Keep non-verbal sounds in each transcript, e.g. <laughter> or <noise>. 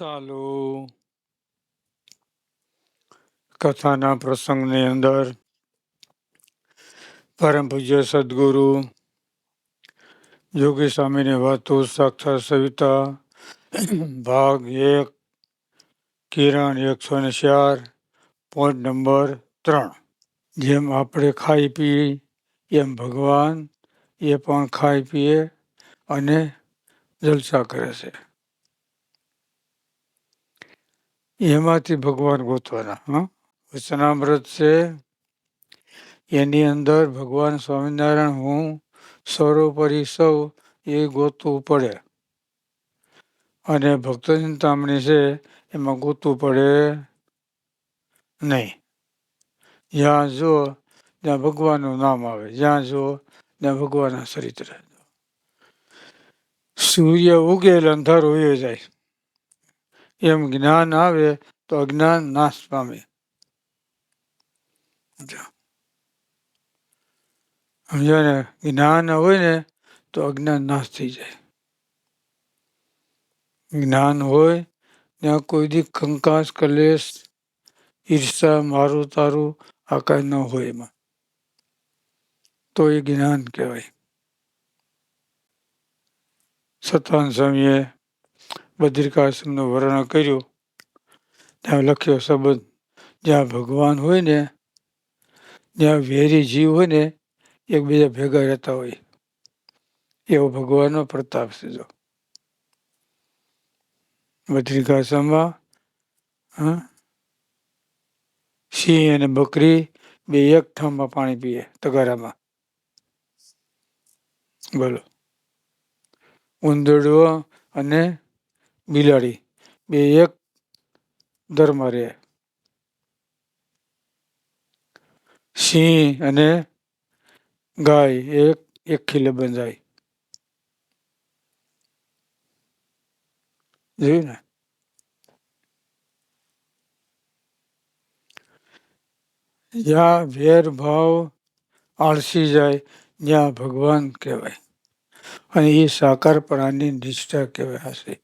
ચાલો. કથાના પ્રસંગની અંદર પરમ પૂજ્ય સદગુરુ યોગી સ્વામીની વાતો, સાક્ષાત સવિતા, ભાગ એક, કિરણ એકસો ને ચાર પોઈન્ટ નંબર ત્રણ. જેમ આપણે ખાઈ પીએ, એમ ભગવાન એ પણ ખાઈ પીએ અને જલસા કરે છે. એમાંથી ભગવાન ગોતવાના, હા? વચનામૃત છે, એની અંદર ભગવાન સ્વામિનારાયણ હું, સર્વોપરી સૌ એ ગોતવું પડે. અને ભક્ત ચિંતામણી છે, એમાં ગોતવું પડે નહીં. જ્યાં જો, ત્યાં ભગવાનનું નામ આવે, જ્યાં જો, ત્યાં ભગવાનના ચરિત્ર. સૂર્ય ઉગે એટલે અંધારું હોય જાય. એમ જ્ઞાન આવે તો અજ્ઞાન નાશ પામે. સમજ્યા? ને? જ્ઞાન હોય ને તો અજ્ઞાન નાશ થઈ જાય. જ્ઞાન હોય ત્યાં કોઈ દી કંકાસ, કલેશ, ઈર્ષા, મારું તારું આ કાંઈ ન હોય એમાં. તો એ જ્ઞાન કહેવાય. સતાન સ્વામીએ બદ્રિકાશ્રમનું વર્ણન કર્યું. ત્યાં લખ્યો શબ્દ જ્યાં ભગવાન હોય ને, જ્યાં વેરી જીવ હોય ને, એકબીજા ભેગા રહેતા હોય. એવો ભગવાનનો પ્રતાપ છે જો. બદ્રિકાશ્રમમાં હા, સિંહ અને બકરી બે એક ઠામમાં પાણી પીએ, તગારામાં. બોલો. ઉંદરડો અને બિલાડી. બે એક દરમાં રહે. સિંહ અને ગાય એક એક ખીલે બંધાય. જોયું ને? જ્યાં વેરભાવ આળસી જાય, ત્યાં ભગવાન કહેવાય. અને એ સાકારપણાની નિષ્ઠા કહેવાય હશે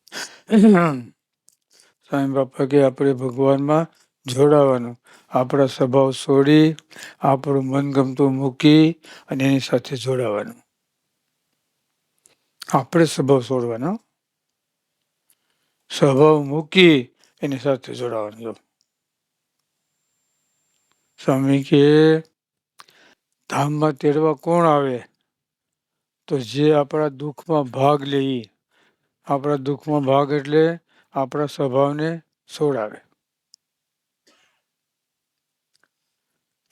સ્વામી બાપા કે આપણે ભગવાનમાં જોડાવાનું આપણા સ્વભાવ છોડી આપણું મનગમતું મૂકી અને એની સાથે જોડાવાનું. આપણે સ્વભાવ છોડવાનો. સ્વભાવ મૂકી એની સાથે જોડાવાનું. સ્વામી કે ધામમાં તેડવા કોણ આવે? તો જે આપણા દુઃખમાં ભાગ લઈએ આપણા દુઃખમાં ભાગ એટલે આપણા સ્વભાવને છોડાવે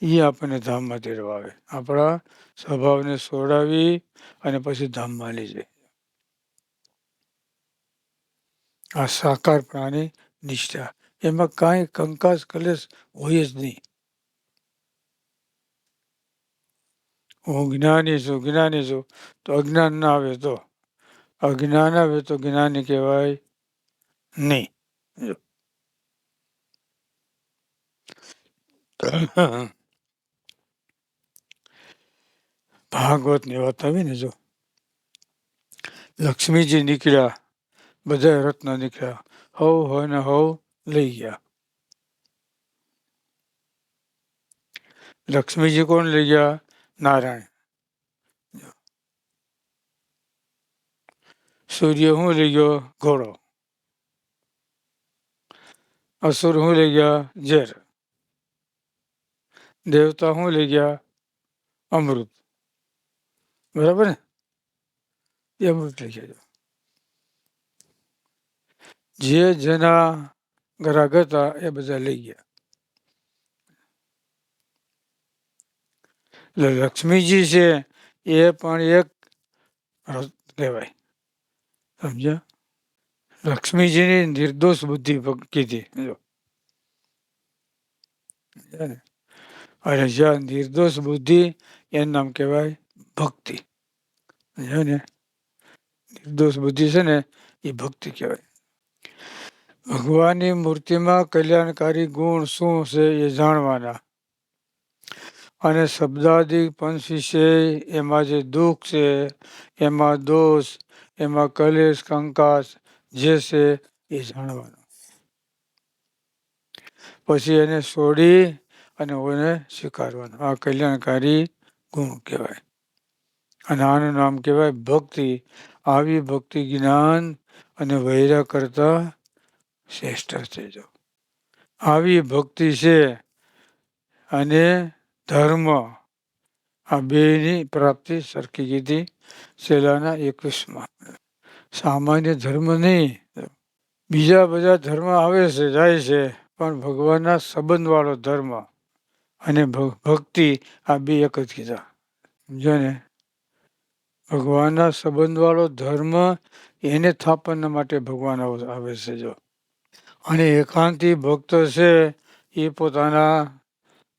એ આપણને ધામમાં તેડવા આપણા સ્વભાવને છોડાવી અને પછી ધામમાં લઈ જાય. આ સાકાર પ્રાણી નિષ્ઠા. એમાં કાંઈ કંકાસ કલેશ હોય જ નહીં. હું જ્ઞાની છું જ્ઞાની છું, તો અજ્ઞાન ના આવે તો? અજ્ઞાન આવે તો જ્ઞાની કહેવાય નહીં. <laughs> ભાગવતની વાત આવી ને જો. લક્ષ્મીજી નીકળ્યા બધા રત્ન નીકળ્યા. હવ, હોય ને હવ, લઈ ગયા. લક્ષ્મીજી કોણ લઈ ગયા? નારાયણ સૂર્ય હું લઈ ગયો ઘોડો અસુર હું લઈ ગયા ઝેર દેવતા હું લઈ ગયા અમૃત બરાબર ને એ અમૃત લઈ ગયા જે જેના ગ્રાહક હતા એ બધા લઈ ગયા એટલે લક્ષ્મીજી છે એ પણ એક કહેવાય સમજ્યા? લક્ષ્મીજીની નિર્દોષ બુદ્ધિ કીધી. જો. અને જ્યાં નિર્દોષ બુદ્ધિ એનું નામ કહેવાય ભક્તિ. ને? નિર્દોષ બુદ્ધિ છે ને, એ ભક્તિ કહેવાય. ભગવાનની મૂર્તિમાં કલ્યાણકારી ગુણ શું છે એ જાણવાના. અને શબ્દાદિક પંચ વિશે એમાં જે દુઃખ છે, એમાં દોષ, એમાં કલેશ, કંકાસ જે છે એ જાણવાનું. પછી એને છોડી અને એને સ્વીકારવાનું. આ કલ્યાણકારી ગુણ કહેવાય. અને આનું નામ કહેવાય ભક્તિ. આવી ભક્તિ જ્ઞાન અને વૈરા કરતા શ્રેષ્ઠ છે જો. આવી ભક્તિ છે અને ધર્મ આ બેની પ્રાપ્તિ સરખી કીધી છેલ્લાના એકવીસમાં સામાન્ય ધર્મ નહીં બીજા બધા ધર્મ આવે છે જાય છે પણ ભગવાનના સંબંધવાળો ધર્મ અને ભક્તિ આ બે એક જ કીધા સમજો ને ભગવાનના સંબંધવાળો ધર્મ એને થાપનના માટે ભગવાન આવે છે જો અને એકાંતિ ભક્ત છે એ પોતાના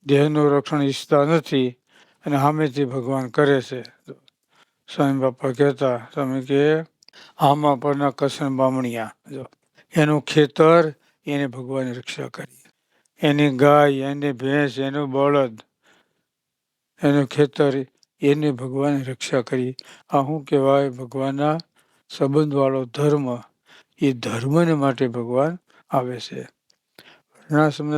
દેહનું રક્ષણ ઈચ્છતા નથી અને સામેથી ભગવાન કરે છે. સ્વામી બાપા કહેતા, તમે કે આમાં પરના કસન બામણિયા. જો, એનું ખેતર એને ભગવાન રક્ષા કરી. એની ગાય, એની ભેંસ, એનું બળદ, એનું ખેતર એને ભગવાને રક્ષા કરી. આ શું કહેવાય? ભગવાનના સંબંધવાળો ધર્મ, એ ધર્મને માટે ભગવાન આવે છે.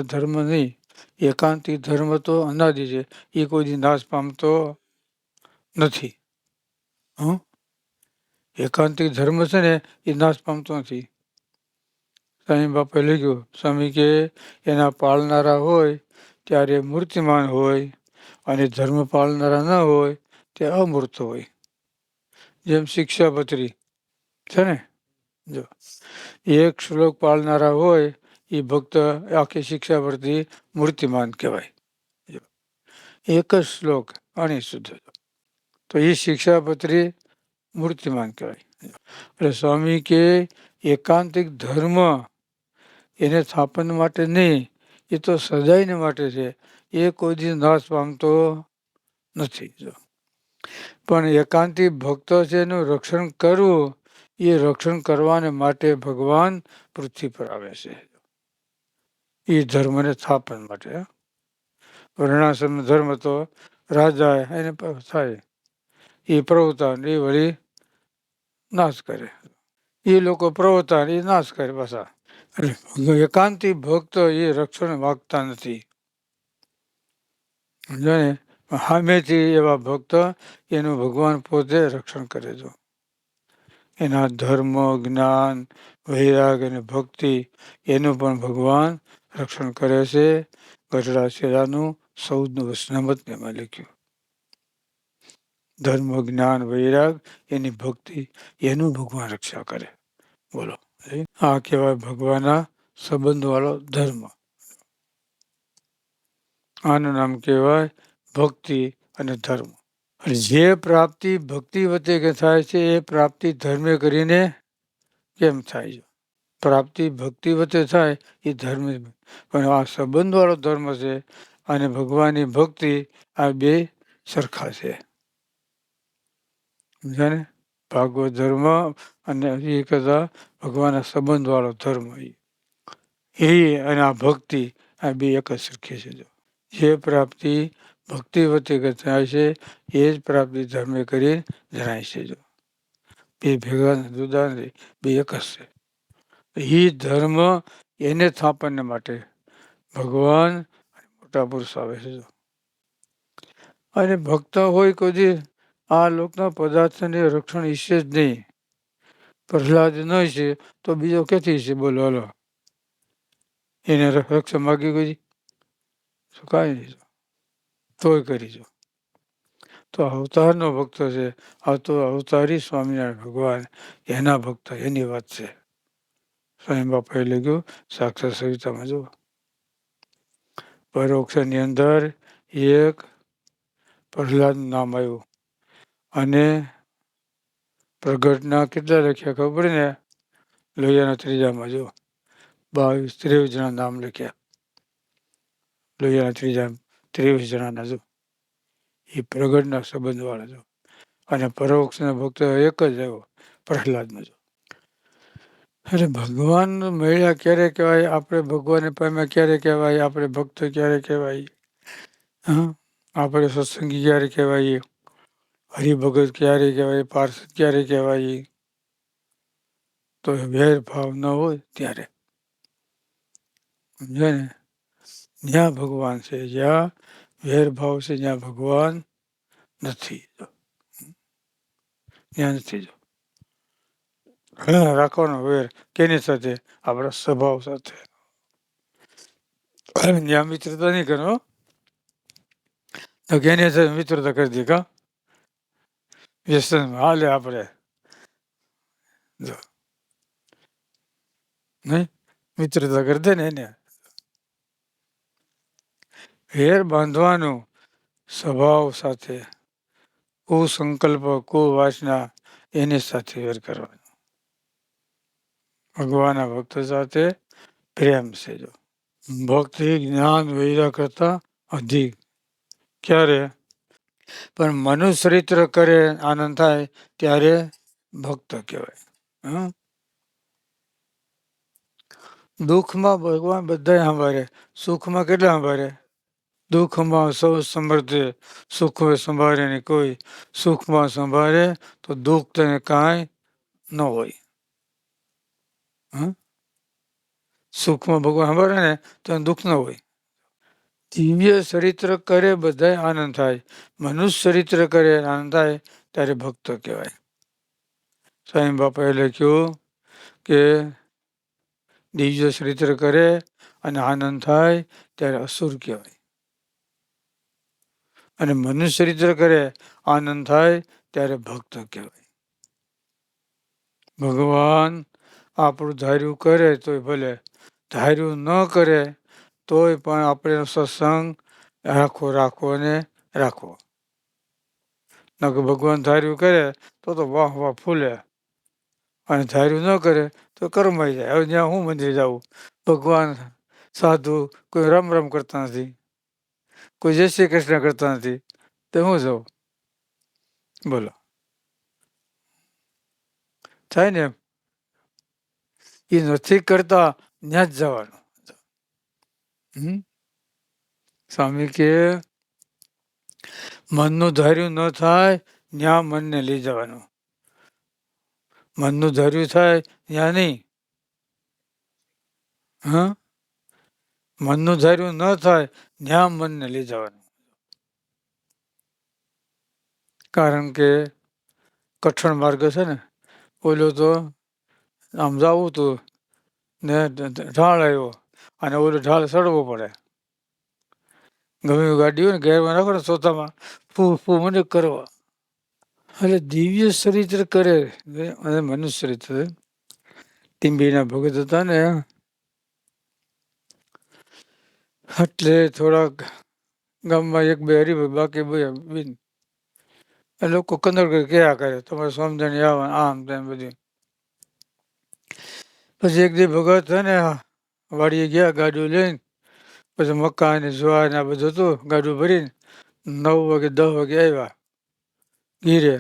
ધર્મ નહીં એકાંતિક ધર્મ તો અનાદિ છે. એ કોઈ નાશ પામતો નથી. હં? એકાંતિક ધર્મ છે ને, એ નાશ પામતો નથી. સ્વામી બાપાએ લખ્યું, સ્વામી કે એના પાળનારા હોય ત્યારે મૂર્તિમાન હોય અને ધર્મ પાળનારા ન હોય તે અમૂર્ત હોય. જેમ શિક્ષાપત્રી. છે ને? જો. એક શ્લોક પાળનારા હોય એ ભક્ત આખી શિક્ષા પરથી મૂર્તિમાન કહેવાય. એક જ શ્લોક અણી શુદ્ધ. તો એ શિક્ષાપત્રી મૂર્તિમાન કહેવાય. એટલે સ્વામી કે એકાંતિક ધર્મ એને સ્થાપન માટે નહીં, એ તો સદાયને માટે છે. એ કોઈ દિવસ નાશ પામતો નથી. જો પણ એકાંતિક ભક્તો છે એનું રક્ષણ કરવું, એ રક્ષણ કરવાને માટે ભગવાન પૃથ્વી પર આવે છે. એ ધર્મને સ્થાપન માટે. વર્ણાશ્રમ ધર્મ તો રાજા એને થાય. એ પ્રવતાન એ વળી નાશ કરે. એ લોકો પ્રવતાન એ નાશ કરે પાછા. એકાંતિ ભક્ત એ રક્ષણ માગતા નથી. સામેથી એવા ભક્ત એનું ભગવાન પોતે રક્ષણ કરે છે. એના ધર્મ, જ્ઞાન, વૈરાગ અને ભક્તિ એનું પણ ભગવાન રક્ષણ કરે છે. ગઢડા શેરાનું સૌદનું વસનામત એમાં લખ્યું. ધર્મ, જ્ઞાન, વૈરાગ, એની ભક્તિ, એનું ભગવાન રક્ષા કરે. બોલો. આ કહેવાય ભગવાનના સંબંધવાળો ધર્મ. આનું નામ કહેવાય ભક્તિ અને ધર્મ. જે પ્રાપ્તિ ભક્તિ વચ્ચે થાય છે, એ પ્રાપ્તિ ધર્મે કરીને કેમ થાય છે? પ્રાપ્તિ, ભક્તિ વચ્ચે થાય એ ધર્મ પણ આ સંબંધવાળો ધર્મ છે અને ભગવાનની ભક્તિ આ બે સરખા છે. સમજાને ભાગવત ધર્મ અને એ કરતા ભગવાનના સંબંધવાળો ધર્મ એ અને આ ભક્તિ આ બે એક જ સરખી છે જો. જે પ્રાપ્તિ ભક્તિ વતી થાય છે, એ જ પ્રાપ્તિ ધર્મે કરી જણાય છે જો. બે ભેગા જુદા બે એક જ છે. એ ધર્મ એને સ્થાપનને માટે ભગવાન મોટા પુરુષ આવે છે અને ભક્ત હોય કોઈ આ લોકના પદાર્થને રક્ષણ ઈચ્છે જ નહીં. પ્રહલાદ ન છે તો બીજો ક્યાંથી છે બોલો, હલો. એને રક્ષણ માગી કોઈ શું કાંઈ નહીં તોય કરી જો. તો અવતારનો ભક્ત છે. આ તો અવતારી સ્વામિનારાયણ ભગવાન. એના ભક્ત, એની વાત છે. સ્વામી બાપાએ લીધું સાક્ષર સવિતામાં જુઓ. પરોક્ષની અંદર એક પ્રહલાદનું નામ આવ્યું. અને પ્રગટના કેટલા લખ્યા ખબર ને? લોહિયાના ત્રીજામાં જો બાવીસ, ત્રેવીસ જણા નામ લખ્યા. લોહિયાના ત્રીજા, ત્રેવીસ જણાના જો એ પ્રગટના સંબંધવાળા જો અને પરોક્ષના ભક્ત એક જ આવ્યો, પ્રહલાદનો જો અરે ભગવાન મળ્યા ક્યારે કહેવાય? આપણે ભગવાનને પામ્યા ક્યારે કહેવાય? આપણે ભક્ત ક્યારે કહેવાય? હા? આપણે સત્સંગી ક્યારે કહેવાય? હરિભગત ક્યારે કહેવાય? પાર્ષદ ક્યારે કહેવાય? તો ભેદભાવ ન હોય ત્યારે. સમજે ને? જ્યાં ભગવાન છે, જ્યાં ભેરભાવ છે જ્યાં ભગવાન નથી. જો ત્યાં નથી જો. રાખવાનો વેર કેની સાથે? આપણા સ્વભાવ સાથે. જ્યાં મિત્રતા નહીં કરો તો કેની સાથે મિત્રતા કરી દે કા? વ્યસન હાલે આપણે. નહીં? મિત્રતા કરી દે ને એને. વેર બાંધવાનું સ્વભાવ સાથે. કુસંકલ્પ, કુવાસના એની સાથે વેર કરવાનો. ભગવાનના ભક્ત સાથે પ્રેમ છે જો ભક્તિ, જ્ઞાન વૈરા કરતા અધિક. ક્યારે? પણ મનુષ્ય ચરિત્ર કરે, આનંદ થાય, ત્યારે ભક્ત કહેવાય. દુઃખમાં ભગવાન બધા સંભાળે. સુખમાં કેટલા સંભાળે? દુઃખમાં સૌ સમૃદ્ધ સુખ સંભાળે ને કોઈ. સુખમાં સંભાળે તો દુઃખ તેને કાંઈ ન હોય. હં? સુખમાં ભગવાન સાંભળે ને તો દુઃખ ન હોય. દિવ્ય ચરિત્ર કરે બધા આનંદ થાય. મનુષ્ય ચરિત્ર કરે આનંદ થાય ત્યારે ભક્ત કહેવાય. સ્વામી બાપાએ લખ્યું કે દિવ્ય ચરિત્ર કરે અને આનંદ થાય ત્યારે અસુર કહેવાય. અને મનુષ્ય ચરિત્ર કરે, આનંદ થાય ત્યારે ભક્ત કહેવાય. ભગવાન આપણું ધાર્યું કરે તોય ભલે. ધાર્યું ન કરે તોય પણ આપણે સત્સંગ રાખો રાખો અને રાખવો કે ભગવાન ધાર્યું કરે તો તો વાહ વાહ ફૂલે. અને ધાર્યું ન કરે તો કરમાઈ જાય. હવે જ્યાં હું મંદિર જાઉં, ભગવાન, સાધુ કોઈ રામ રામ કરતા નથી. કોઈ જય શ્રી કૃષ્ણ કરતા નથી. તો હું જાઉં? બોલો. થાય ને એમ. એ નથી કરતા, ત્યાં જ જવાનું. સ્વામી કે, મનનું ધાર્યું ન થાય, ત્યાં મનને લઈ જવાનું. મનનું ધાર્યું થાય, ત્યાં નહીં. હા મનનું ધાર્યું ન થાય, ત્યાં મનને લઈ જવાનું. કારણ કે કઠણ માર્ગ છે ને. ઓલો તો આમ જવું તું ને ઢાળ આવ્યો અને ઓલો ઢાળ ચડવો પડે. ગમે ગાડી હોય ને ગેરમાં નાખો ને સોતામાં ફૂ ફૂ, મને કરવા. એટલે દિવ્ય ચરિત્ર કરે અને મનુષ્ય ચરિત્ર. ટીંબીના ભગત હતા ને. એટલે થોડાક ગામમાં એક બે હરીભાઈ બાકી બિન. એ લોકો કંદર કરી, કયા કરે તમારે સમજણ આવે, આમ તેમ બધું. પછી એક દી ભગત છે ને, વાડીએ ગયા ગાડીઓ લઈને, પછી મક્કા ને જ્વાર ને આ બધું હતું, ગાડું ભરીને નવ વાગે, દસ વાગે આવ્યા ગીરે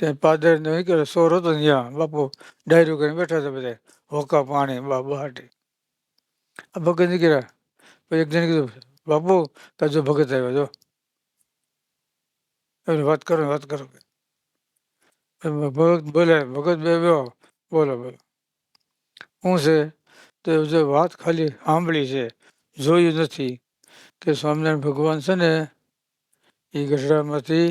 ત્યાં પાદર ને નીકળે સોર હતો ત્યાં, બાપુ ડાયરું કરીને બેઠા હતા બધા, હોકા પાણી, બા બહાટી આ ભગત નીકળ્યા પછી એક જણ કીધું, બાપુ તાજો ભગત આવ્યો, જો. એમને વાત કરો વાત કરો. ભગત બોલે ભગત બે બોલો બોલો. શું છે તો જે વાત ખાલી સાંભળી છે, જોયું નથી કે સ્વામિનારાયણ ભગવાન છે ને, એ ગઢડામાંથી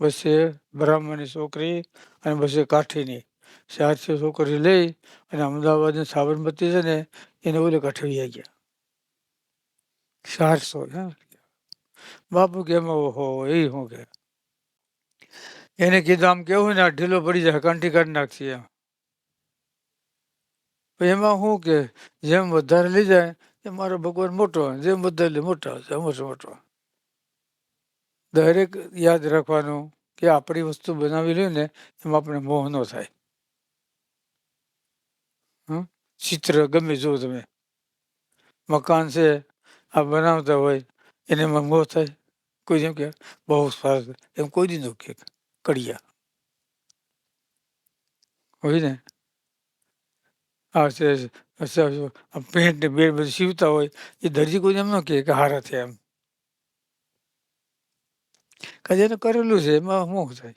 બસે બ્રાહ્મણની છોકરી અને બસે કાઠીની. ચારસો છોકરી લઈ અને અમદાવાદની સાબરમતી છે ને, એને ઓલે કાઠવી વહી ગયા ચારસો બાપુ કે એમાં ઓહો, એ શું કે? એને કીધું આમ કેવું ને ઢીલો પડી જાય, કંઠી કાઢી નાખશે એમ. એમાં શું કે જેમ વધારે લઈ જાય, એ મારો ભગવાન મોટો જેમ વધારે મોટા છે મોટો મોટો દરેક યાદ રાખવાનું કે આપણી વસ્તુ બનાવી લઈએ ને, એમાં આપણે મોહ ન થાય. ચિત્ર ગમે જુઓ તમે. મકાન છે, આ બનાવતા હોય, એને મોહ થાય. કોઈ જેમ કે, બહુ સરસ એમ કોઈ દીધું કે, કડિયા. હોય ને? આ પેન્ટ ને બેડ બધું સીવતા હોય, એ દરજી કોઈ એમ ન કહે કે હારા થયા એમ. કાજે એને કરેલું છે, એમાં શું થાય?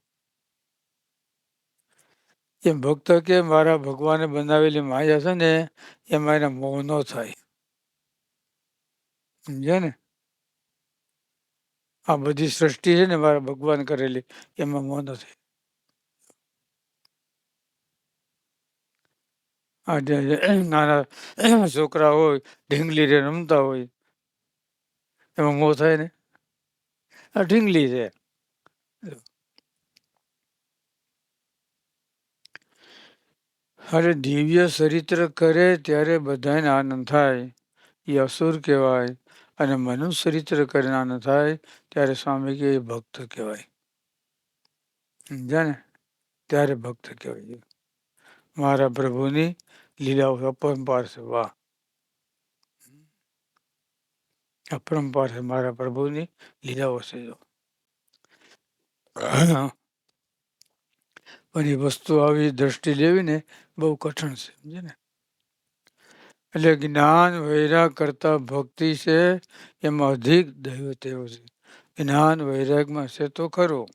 એમ ભક્ત કે મારા ભગવાને બનાવેલી માયા છે ને, એમાં એના મોહ ન થાય. સમજ્યા ને? આ બધી સૃષ્ટિ છે ને મારા ભગવાન કરેલી, એમાં મોં નથી આ <clears throat> નાના <clears throat> છોકરા હોય, ઢીંગલી રે રમતા હોય, એમાં મોં થાય ને? આ ઢીંગલી છે. અરે દિવ્ય ચરિત્ર કરે ત્યારે બધાને આનંદ થાય. એ અસુર કહેવાય અને મનુષ્ય ચરિત્ર કરીને આનંદ થાય ત્યારે સ્વામી કે ભક્ત કહેવાય. સમજ્યા ને? ત્યારે ભક્ત કહેવાય. મારા પ્રભુની લીલાઓ અપરંપાર છે, વાહ. અપરંપાર છે મારા પ્રભુની લીલાઓ છે પણ એ વસ્તુ આવી દ્રષ્ટિ લેવી ને બહુ કઠણ છે સમજે ને? એટલે જ્ઞાન વૈરાગ કરતા ભક્તિ છે, એમાં અધિક દૈવત તેવો છે. જ્ઞાન વૈરાગમાં છે તો ખરું.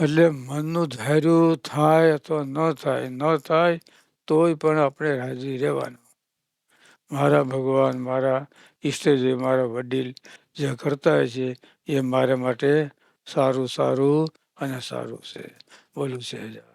એટલે મનનું ધાર્યું થાય અથવા ન થાય ન થાય તોય પણ આપણે રાજી રહેવાનું. મારા ભગવાન, મારા ઈષ્ટદેવ, મારા વડીલ જે કરતા હોય છે એ મારા માટે સારું સારું અને સારું છે. બોલું છે